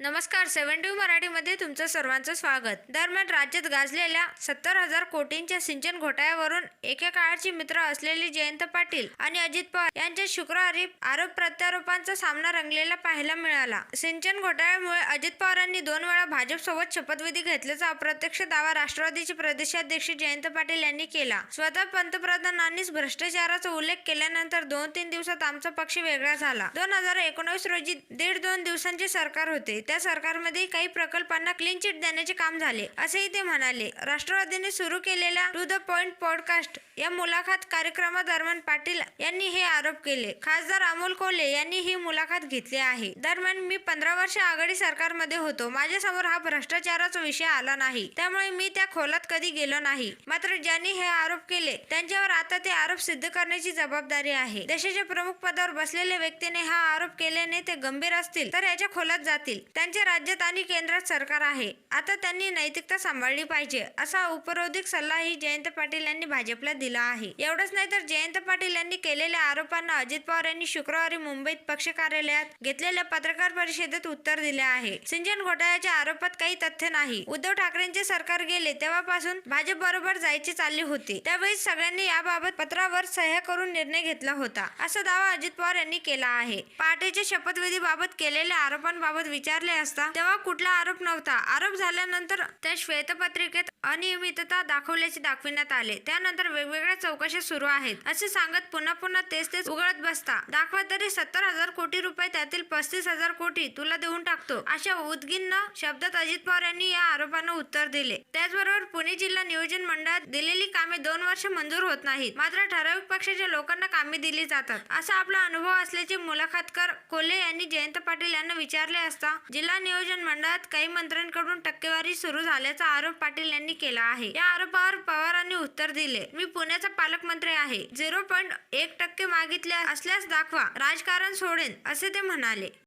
नमस्कार seven to मराठीमध्ये तुमचं सर्वांचं स्वागत. दरम्यान राज्यात गाजलेल्या सत्तर हजार कोटींच्या सिंचन घोटाळ्यावरून एकेकाळची मित्र असलेले जयंत पाटील आणि अजित पवार यांच्या शुक्रवारी आरोप प्रत्यारोपांचा सामना रंगलेला पाहायला मिळाला. सिंचन घोटाळ्यामुळे अजित पवारांनी दोन वेळा भाजपसोबत शपथविधी घेतल्याचा अप्रत्यक्ष दावा राष्ट्रवादीचे प्रदेशाध्यक्ष जयंत पाटील यांनी केला. स्वतः पंतप्रधानांनीच भ्रष्टाचाराचा उल्लेख केल्यानंतर दोन तीन दिवसात आमचा पक्ष वेगळा झाला. दोन हजार एकोणवीस रोजी दीड दोन दिवसांचे सरकार होते. त्या सरकारमध्ये काही प्रकल्पांना क्लीन चिट देण्याचे काम झाले असेही ते म्हणाले. राष्ट्रवादीने सुरू केलेल्या टू द पॉइंट पॉडकास्ट या मुलाखत कार्यक्रमादरम्यान पाटील यांनी हे आरोप केले. खासदार अमोल कोल्हे यांनी ही मुलाखत घेतली आहे. दरम्यान मी पंधरा वर्ष आघाडी सरकारमध्ये होतो. माझ्यासमोर हा भ्रष्टाचाराचा विषय आला नाही. त्यामुळे मी त्या खोलात कधी गेलो नाही. मात्र ज्यांनी हे आरोप केले त्यांच्यावर आता ते आरोप सिद्ध करण्याची जबाबदारी आहे. देशाच्या प्रमुख पदावर बसलेल्या व्यक्तीने हा आरोप केल्याने ते गंभीर असतील तर याच्या खोलात जातील. त्यांच्या राज्यात आणि केंद्रात सरकार आहे. आता त्यांनी नैतिकता सांभाळली पाहिजे असा उपरोधिक सल्लाही जयंत पाटील यांनी भाजपला दिला आहे. एवढंच नाही तर जयंत पाटील यांनी केलेल्या आरोपांना अजित पवार यांनी शुक्रवारी मुंबईत पक्ष कार्यालयात घेतलेल्या पत्रकार परिषदेत उत्तर दिले आहे. सिंचन घोटाळ्याच्या आरोपात काही तथ्य नाही. उद्धव ठाकरेंचे सरकार गेले तेव्हापासून भाजप बरोबर जायची चालली होती. त्यावेळी सगळ्यांनी याबाबत पत्रावर सह्या करून निर्णय घेतला होता असा दावा अजित पवार यांनी केला आहे. पहाटेच्या शपथविधीबाबत केलेल्या आरोपांबाबत विचार विचारले असता तेव्हा कुठला आरोप नव्हता. आरोप झाल्यानंतर त्या श्वेतपत्रिकेत अनियमितता दाखवल्याचे दाखविण्यात आले. त्यानंतर वेगवेगळ्या चौकशा सुरू आहेत. असे सांगत पुन्हा पुन्हा तेच तेच उघडत बसता. दाखवा तरी सत्तर हजार कोटी रुपये त्यातील पस्तीस हजार कोटी तुला देऊन टाकतो. अशा उद्गिन्न शब्दात अजित पवार यांनी या आरोपांना उत्तर दिले. त्याचबरोबर पुणे जिल्हा नियोजन मंडळात दिलेली कामे दोन वर्ष मंजूर होत नाहीत. मात्र ठराविक पक्षाच्या लोकांना कामे दिली जातात. असा आपला अनुभव असल्याचे मुलाखतकार कोल्हे यांनी जयंत पाटील यांना विचारले असता जिल्हा नियोजन मंडळात काही मंत्र्यांकडून टक्केवारी सुरू झाल्याचा आरोप पाटील यांनी केला आहे. या आरोपावर पवारांनी उत्तर दिले. मी पुण्याचा पालकमंत्री आहे. झिरो पॉईंट एक टक्के मागितले असल्यास दाखवा. राजकारण सोडेन असे ते म्हणाले.